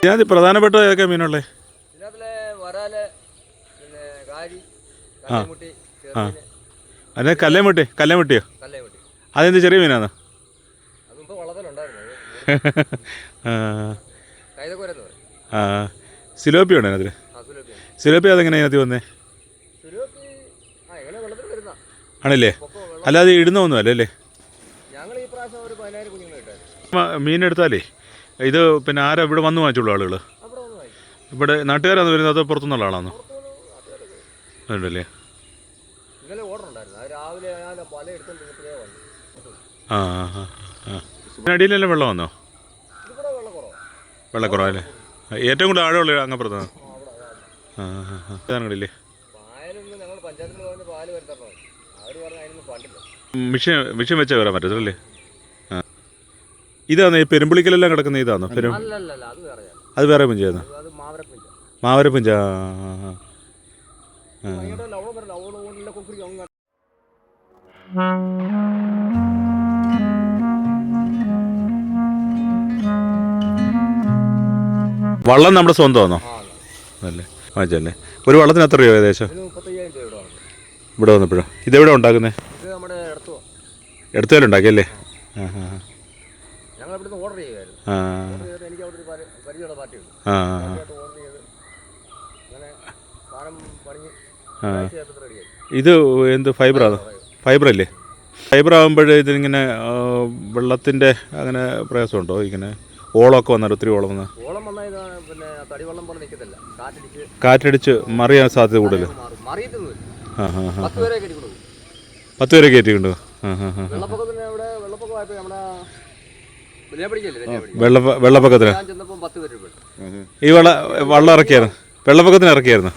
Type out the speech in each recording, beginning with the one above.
ഇതിനകത്ത് പ്രധാനപ്പെട്ട ഏതൊക്കെ മീനുള്ളേ ഇതിനകത്തിലെ വരാൽ പിന്നെ കാരി കല്ലേമുട്ടി അതിന് കല്ലേമുട്ടിയോ? കല്ലേമുട്ടി. അതെന്ത് ചെറിയ മീനാണ്? ആ, കൈതക്കോരെന്ന് പറയും. ആ. സിലോപ്പി ഉണ്ടോ അതിൽ ആ സുലോപ്പിയാണ് സിലോപ്പി അതെങ്ങനെ അതിനകത്ത് വന്നേ? സുലോപ്പി ആ എങ്ങനെ വെള്ളത്തിൽ വരുന്ന. ആണല്ലേ? അല്ലാതെ ഇടുന്ന ഒന്നും അല്ലേ? ഞങ്ങൾ ഈ പ്രാവശ്യം ഒരു പതിനായിരം കുഞ്ഞുങ്ങൾ മീനെടുത്താലേ? ഇത് പിന്നെ ആരാ ഇവിടെ വന്ന് വാങ്ങിച്ചുള്ള ആളുകൾ ഇവിടെ നാട്ടുകാരാണ് വരുന്നത് അതോ പുറത്തുനിന്നുള്ള ആളാണോ ഉണ്ടല്ലേ. ആ ആ ആ, അടിയിലെല്ലാം വെള്ളം വന്നോ? വെള്ളക്കുറവല്ലേ? ഏറ്റവും കൂടുതൽ ആഴമുള്ള അങ്ങപ്പുറത്താണ് ആ ആ ആ മിഷൻ മിഷൻ പാലൊന്നും വരാൻ പാൽ വരുത്തണോ അവർ പറഞ്ഞ അതിനൊന്നും ഫണ്ടില്ല മിഷൻ മിഷൻ വെച്ചാൽ വരാൻ പറ്റത്തില്ലേ ആ ഇതാണോ ഈ പെരുമ്പുളിക്കലെല്ലാം കിടക്കുന്ന ഇതാണ്? പെരും അത് വേറെ അത് വേറെ പുഞ്ച വള്ളം നമ്മുടെ സ്വന്തമാണോ? അല്ലേ വാങ്ങിച്ചല്ലേ ഒരു വള്ളത്തിന് എത്ര രൂപ ഏകദേശം? ഇവിടെ വന്നു. ഇവിടെ വന്നപ്പോഴോ? ഇതെവിടെ ഉണ്ടാക്കുന്നത് എടുത്തേലുണ്ടാക്കിയല്ലേ ആ ആ. ഞങ്ങൾ ഇവിടുന്ന് ഓർഡർ ചെയ്യുമായിരുന്നു ആ. ഓർഡർ ചെയ്തിട്ട് എനിക്ക് അവിടെ ഒരു പരി- പരിചയമുള്ള പാർട്ടിയുണ്ട്. ആ. പാർട്ടിയായിട്ട് ഓർഡർ ചെയ്ത് അങ്ങനെ സാധനം പണിഞ്ഞ് ആ. ആഴ്ച ആയപ്പോൾ റെഡിയായി ഇത് എന്ത് ഫൈബറാണോ ഫൈബറല്ലേ ഫൈബർ ആകുമ്പോൾ ഇതിങ്ങനെ വെള്ളത്തിന്റെ അങ്ങനെ പ്രയാസമുണ്ടോ? ഇങ്ങനെ ഓളമൊക്കെ വന്നാൽ ഒത്തിരി ഓളം വന്നാൽ ഓളം വന്നാൽ പിന്നെ തടിവെള്ളം പോലെ നിൽക്കത്തില്ല. കാറ്റടിച്ച് കാറ്റടിച്ച് മറിയാൻ സാധ്യത കൂടുതൽ ആ പത്ത് പേരെ കയറ്റിക്കൊണ്ടു ആ ആ ആ വെള്ളപ്പൊക്കത്തിന് ഇവിടെ വെള്ളപ്പൊക്കമായപ്പോൾ നമ്മുടെ വെല്ലുപിടിക്കല്ലേ വെല്ലുപിടി വെള്ള വെള്ളപ്പൊക്കത്തിന്. ഈ വെള്ള വള്ളം ഇറക്കിയായിരുന്നു. വെള്ളപ്പൊക്കത്തിന് ഇറക്കിയായിരുന്നു.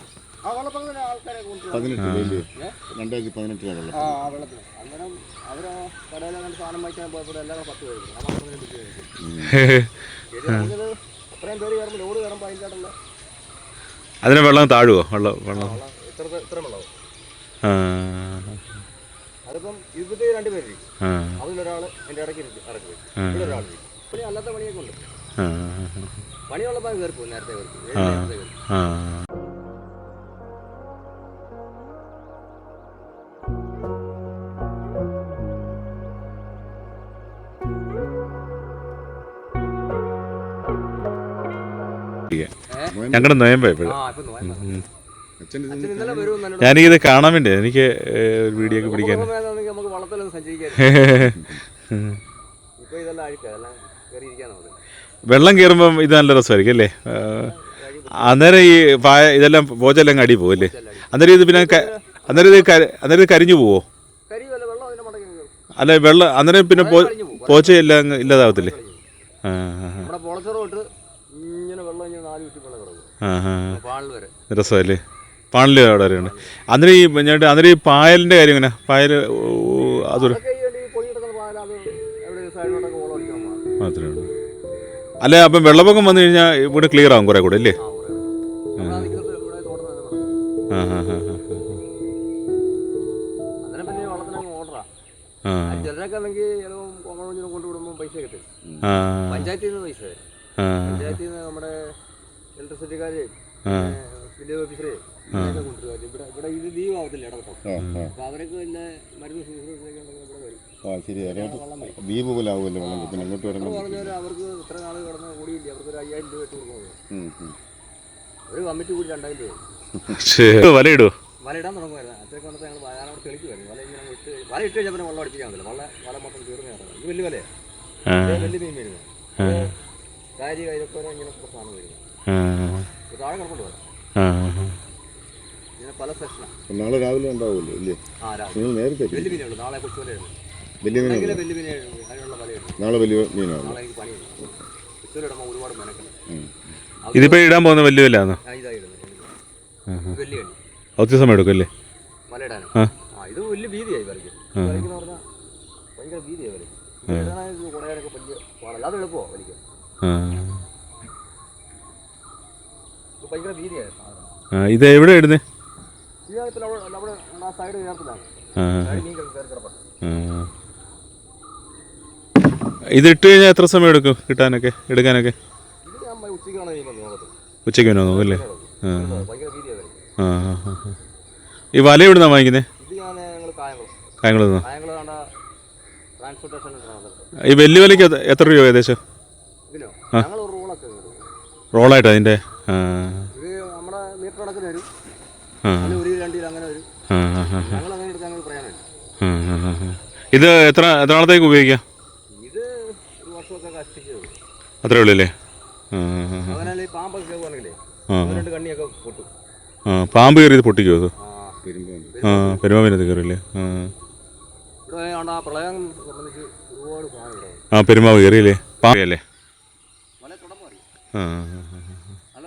അതിന് വെള്ളം താഴുവോ? വെള്ളം വെള്ളം. ആ അതിപ്പം ഇതിപ്പറ്റി രണ്ട് പേര് ആ. അതിലൊരാൾ എന്റെ ഇടയ്ക്ക് ഇറക്കി വരും ഇവിടെ അല്ലാത്ത പണിയൊക്കെ ഉണ്ട്. ആ. പണിയുള്ളപ്പോൾ കയറി പോകും നേരത്തെ കയറി ഞങ്ങളുടെ നോയമ്പ നല്ലോണം ഞാനിത് കാണാൻ വേണ്ടി എനിക്ക് ഒരു വീഡിയോ ഒക്കെ പിടിക്കാൻ. നമുക്ക് സഞ്ചരിക്കാൻ ഇപ്പൊ ഇതെല്ലാം അഴുക്ക വെള്ളം കയറുമ്പം ഇത് നല്ല രസമായിരിക്കും അല്ലേ? അന്നേരം ഈ പായ ഇതെല്ലാം പോച്ചെല്ലാം അടി പോകും അല്ലേ? അന്നേരം ഇത് പിന്നെ അന്നേരം ഇത് അന്നേരം ഇത് കരിഞ്ഞു പോവോ? അല്ലെ വെള്ളം അന്നേരം പിന്നെ പോച്ചയെല്ലാം ഇല്ലാതാവത്തില്ലേ? ആ രസമല്ലേ പാണൽ അവിടെ വരെയുണ്ട് അന്നേരം ഈ ഞാൻ അന്നേരം ഈ പായലിന്റെ കാര്യം എങ്ങനെ പായൽ അതൊരു അല്ല അപ്പം വെള്ളപ്പൊക്കം വന്നു കഴിഞ്ഞാൽ ഇവിടെ ക്ലിയർ ആവും കുറെ കൂടെ അല്ലേ? ആ ചിലപ്പോൾ പൈസ കിട്ടും പഞ്ചായത്തിൽ നിന്ന് പൈസ പഞ്ചായത്തിൽ നിന്ന് നമ്മുടെ ഇലക്ട്രിസിറ്റിക്കാര് വില്ലേജ് ഓഫീസറെ കൊണ്ടുവരും. ഇവിടെ ഇവിടെ ഇത് ലീവ് ആവത്തില്ല ഇടപെട്ടോ അപ്പൊ അവരൊക്കെ മരുന്ന് വരും ആ ശരി അതിനകത്ത് ദ്വീപ് പോലെ ആവുമല്ലോ വെള്ളം കിട്ടുന്നത് അങ്ങോട്ട് വരുമ്പോൾ അവർക്ക് ഇത്ര നാൾ കിടന്ന് കൂടിയില്ല അവർക്ക് ഒരു അയ്യായിരം രൂപ ഇട്ട് കൊടുക്കുന്നത്. ഒരു കമ്മിറ്റി കൂടി രണ്ടായിരം രൂപ ശ്ശേ, വലയിടാൻ തുടങ്ങുമായിരുന്നു. അത്രയ്ക്ക് വന്നപ്പോൾ ഞങ്ങൾ വയനാട് തെളിക്കുമായിരുന്നു വല ഇങ്ങനെ ഇട്ട് വല ഇട്ട് കഴിഞ്ഞാൽ പിന്നെ വെള്ളം അടിപ്പിക്കാൻ പറ്റില്ല വല വല മൊത്തം തീർന്നു ഇറങ്ങും ഇത് വലിയ വലയാണ് വലിയ മീൻ വരുന്നത് കാരി കൈതൊക്കെ ഇങ്ങനെ സാധനം വരുന്നത് താഴെ കിടക്കൊണ്ട് വരാം ഇങ്ങനെ പല സെക്ഷനാണ് നാളെ രാവിലെ ഉണ്ടാവുമല്ലോ ഇല്ലേ? ആ രാവിലെ. നിങ്ങൾ നേരത്തെ വലിയ മീനുള്ളൂ നാളെ കൊച്ചു വലയുള്ളൂ വലിയ മീനാണ്. വലിയ അതിനുള്ള നാളെ വലിയ മീനാണ്. നാളെ എനിക്ക് പണിയുണ്ട്. കൊച്ചു ഇടുമ്പോൾ ഒരുപാട് മെനക്കണം ഉം. ഇതിപ്പോൾ ഇടാൻ പോകുന്ന വലിയ ഇതായി ഇടുന്നത്. ഇത് വലിയ ഒത്തിരി സമയം എടുക്കും അല്ലേ വലയിടാനും. ആ. ഇത് വലിയ വീതിയായി വരയ്ക്കും. വരയ്ക്കുന്ന പറഞ്ഞാൽ ഭയങ്കര വീതിയായി വരയ്ക്കും. ഇടാനാണെങ്കിൽ കുടയാനൊക്കെ വലിയ പാടല്ല? അത് എളുപ്പമോ ഇത് ഭയങ്കര എവിടെ ഇടുന്നേ? ഈ അവിടെ ആ സൈഡ് മീൻ കയറി കിടപ്പുണ്ട് ആ. ഇത് ഇട്ട് കഴിഞ്ഞാൽ എത്ര സമയം എടുക്കും കിട്ടാനൊക്കെ എടുക്കാനൊക്കെ? ഉച്ചയ്ക്ക് വന്നു നോക്കും അല്ലേ? ആ. ഈ വല എവിടുന്നാ വാങ്ങിക്കുന്നത് കായംകുളത്ത് ഈ വലിയ വലയ്ക്ക് എത്ര- രൂപ ഏകദേശം. റോളായിട്ട് അതിന്റെ. ഇത് എത്ര എത്ര നാളത്തേക്ക് ഉപയോഗിക്കാം ഇത് ഒരു വർഷമൊക്കെ കഷ്ടിച്ചത് അത്രേ ഉള്ളൂ അല്ലേ ആ ആ, ആ. അങ്ങനെ ഈ പാമ്പൊക്കെ കേൾക്കുവാണെങ്കിലേ ആ. ഒന്ന് രണ്ട് കണ്ണിയൊക്കെ ഉള്ളല്ലേ? ആ പാമ്പ് കയറിയത് പൊട്ടിക്കോ അത്? ആ ആ പെരുമാവിനകത്ത് കയറില്ലേ? ആ. ആ. ആ പെരുമാവ് കയറിയില്ലേ? പാമ്പല്ലേ അതറിയാൻ പറ്റില്ലേ? ആ. ആ, ആ, ആ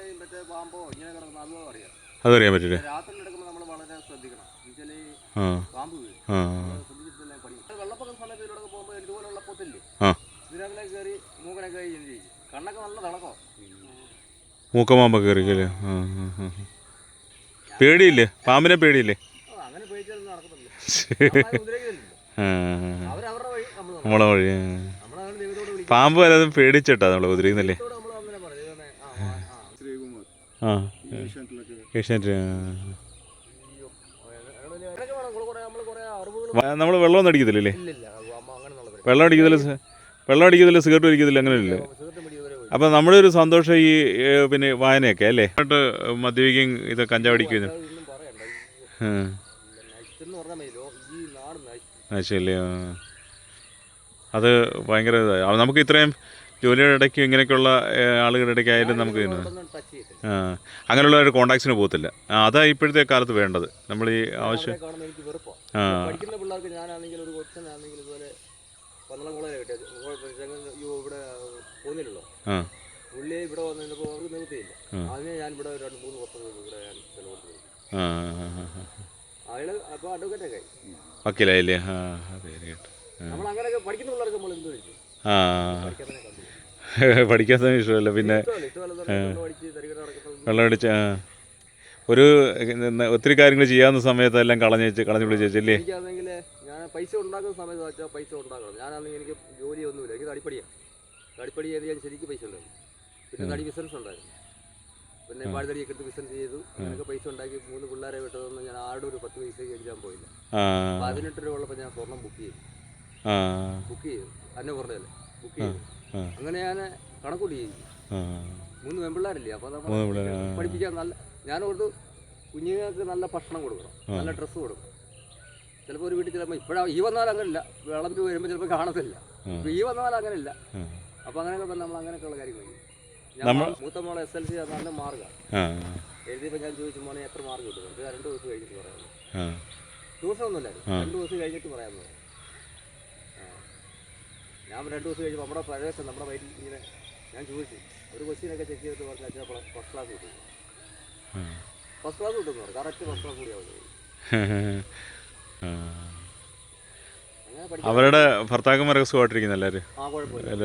ഈ മറ്റേ പാമ്പോ ഇങ്ങനെ കിടക്കുന്ന അതും അറിയാം അതറിയാൻ പറ്റില്ലേ രാത്രി എടുക്കുമ്പോൾ നമ്മൾ വളരെ ശ്രദ്ധിക്കണം എന്നുവെച്ചാൽ ഈ ആ പാമ്പ് വീഴും ആ അത് ശ്രദ്ധിച്ചിട്ടില്ല പണി വെള്ളപ്പൊക്ക സമയത്ത് ഇതിലൂടെ പോകുമ്പോൾ ഇതുപോലെ വെള്ളപ്പൊത്തില്ലേ ആ ഇതിനകത്തിലേക്ക് കയറി മൂക്കനൊക്കെ കയറി കണ്ണൊക്കെ നല്ല തിളക്കോ കയറിക്കല്ലേ. പേടിയില്ലേ? പാമ്പിനെ പേടിയില്ലേ? അങ്ങനെ പേടിച്ചാലൊന്നും നടക്കത്തില്ല. നമ്മളെ വഴി പാമ്പ് വല്ലതും പേടിച്ചിട്ടാ നമ്മളെ ദൈവമേ, ആ, ഏഷ്യാനെറ്റ് നമ്മൾ വെള്ളമൊന്നും അടിക്കത്തില്ലല്ലേ? വെള്ളം അടിക്കത്തില്ല സ- വെള്ളം അടിക്കത്തില്ല സിഗരറ്റ് വലിക്കത്തില്ല അങ്ങനെയല്ലേ? അപ്പം നമ്മുടെ ഒരു സന്തോഷം ഈ പിന്നെ വായനയൊക്കെ അല്ലേ? മദ്യപിക്കും ഇത് കഞ്ചാവടിക്കും അത് ഭയങ്കര ഇതാ. നമുക്ക് ഇത്രയും ജോലിയുടെ ഇടയ്ക്ക് ഇങ്ങനെയൊക്കെയുള്ള ആളുകളുടെ ഇടയ്ക്ക് ആയാലും നമുക്ക് ആ, അങ്ങനെയുള്ള ഒരു കോണ്ടാക്ട്സിന് പോകത്തില്ല. അതാ ഇപ്പോഴത്തെ കാലത്ത് വേണ്ടത്. നമ്മൾ ഈ ആവശ്യം ആ പഠിക്കുന്ന പിള്ളേർക്ക് ഞാനാണെങ്കിൽ ഒരു കൊച്ചനാണെങ്കിൽ ഇതുപോലെ പന്തളം കോളേജിൽ കിട്ടിയത് അയ്യോ ഇവിടെ പോന്നില്ലല്ലോ പുള്ളി ഇവിടെ അവർക്ക്. അതിന് ഞാൻ ഇവിടെ ഒരു രണ്ട് മൂന്ന് വർഷം ഇവിടെ ഞാൻ അഡ്വക്കേറ്റൊക്കെ വക്കീലായില്ലേ? നമ്മൾ അങ്ങനെയൊക്കെ പഠിക്കുന്ന പിള്ളേർക്ക് നമ്മൾ എന്ത് ഇഷ്ടമല്ല. പിന്നെ വെള്ളമടിച്ച ഒരു ഒത്തിരി കാര്യങ്ങൾ ചെയ്യാവുന്ന സമയത്ത് എല്ലാം കളഞ്ഞ് വെച്ച് കളഞ്ഞു എനിക്കാണെങ്കിൽ ഞാൻ പൈസ ഉണ്ടാക്കുന്ന സമയത്ത് പൈസ ഉണ്ടാക്കണം. ഞാനാണെങ്കിൽ എനിക്ക് ജോലിയൊന്നുമില്ല. എനിക്ക് തടിപ്പടിയാണ് തടിപ്പടി ചെയ്ത് ഞാൻ ശരിക്കും പൈസ ഉണ്ടായിരുന്നു പിന്നെ തടി ബിസിനസ് ഉണ്ടായിരുന്നു. പിന്നെ പാഴ്തടിയൊക്കെ എടുത്ത് ബിസിനസ് ചെയ്തു. അങ്ങനെയൊക്കെ പൈസ ഉണ്ടാക്കി മൂന്ന് പിള്ളേരെ വിട്ടതൊന്നും ഞാൻ ആരുടെ ഒരു പത്ത് പൈസയ്ക്ക് എഴുതാൻ പോയില്ല. പതിനെട്ട് രൂപ ഉള്ളപ്പോൾ ഞാൻ സ്വർണം ബുക്ക് ചെയ്തു. ബുക്ക് ചെയ്തു. അന്നെ പറഞ്ഞല്ലേ ബുക്ക് ചെയ്തു. അങ്ങനെ ഞാൻ കണക്കൂട്ടി ചെയ്തു. മൂന്ന് പെൺപിള്ളേരില്ലേ അപ്പോൾ നമ്മൾ. പഠിപ്പിക്കാൻ നല്ല ഞാൻ ഓർത്ത് കുഞ്ഞുങ്ങൾക്ക് നല്ല ഭക്ഷണം കൊടുക്കണം നല്ല ഡ്രസ്സ് കൊടുക്കണം. ചിലപ്പോൾ ഒരു വീട്ടിൽ ചിലപ്പോൾ ഇപ്പോഴാണ് ഈ വന്നാൽ അങ്ങനെയില്ല. വിളമ്പി വരുമ്പോൾ ചിലപ്പോൾ കാണത്തില്ല. ഈ വന്നാൽ അങ്ങനെയില്ല. അപ്പോൾ അങ്ങനെയൊക്കെ തന്നെ നമ്മൾ അങ്ങനെയൊക്കെയുള്ള കാര്യങ്ങൾ നമ്മൾ- മൂത്ത മോളെ എസ് എൽ സി നല്ല മാർക്കാണ് എഴുതിയപ്പോൾ ഞാൻ ചോദിച്ചു മോനെ എത്ര മാർക്ക് കിട്ടും? ഇത് രണ്ട് ദിവസം കഴിഞ്ഞിട്ട് പറയാം. ഒന്നുമില്ലായിരുന്നു രണ്ട് ദിവസം കഴിഞ്ഞിട്ട് പറയാൻ പറഞ്ഞു. ഞാൻ രണ്ട് ദിവസം കഴിഞ്ഞപ്പോൾ നമ്മുടെ പ്രവേശനം നമ്മുടെ വയറ്റിൽ ഇങ്ങനെ ഞാൻ ചോദിച്ചു ഒരു ക്വസ്റ്റ്യനൊക്കെ ചെക്ക് ചെയ്തിട്ട് പറഞ്ഞാൽ ഫസ്റ്റ് ക്ലാസ് കിട്ടും. ഫസ്റ്റ് ക്ലാസ് കിട്ടുമെന്ന് പറഞ്ഞു. കറക്റ്റ് ഫസ്റ്റ് ക്ലാസ് കൂടിയാവും. അവരുടെ ഭർത്താക്കന്മാരൊക്കെ സുഖമായിട്ടിരിക്കുന്നു എല്ലാവരും ആ കുഴപ്പമില്ല.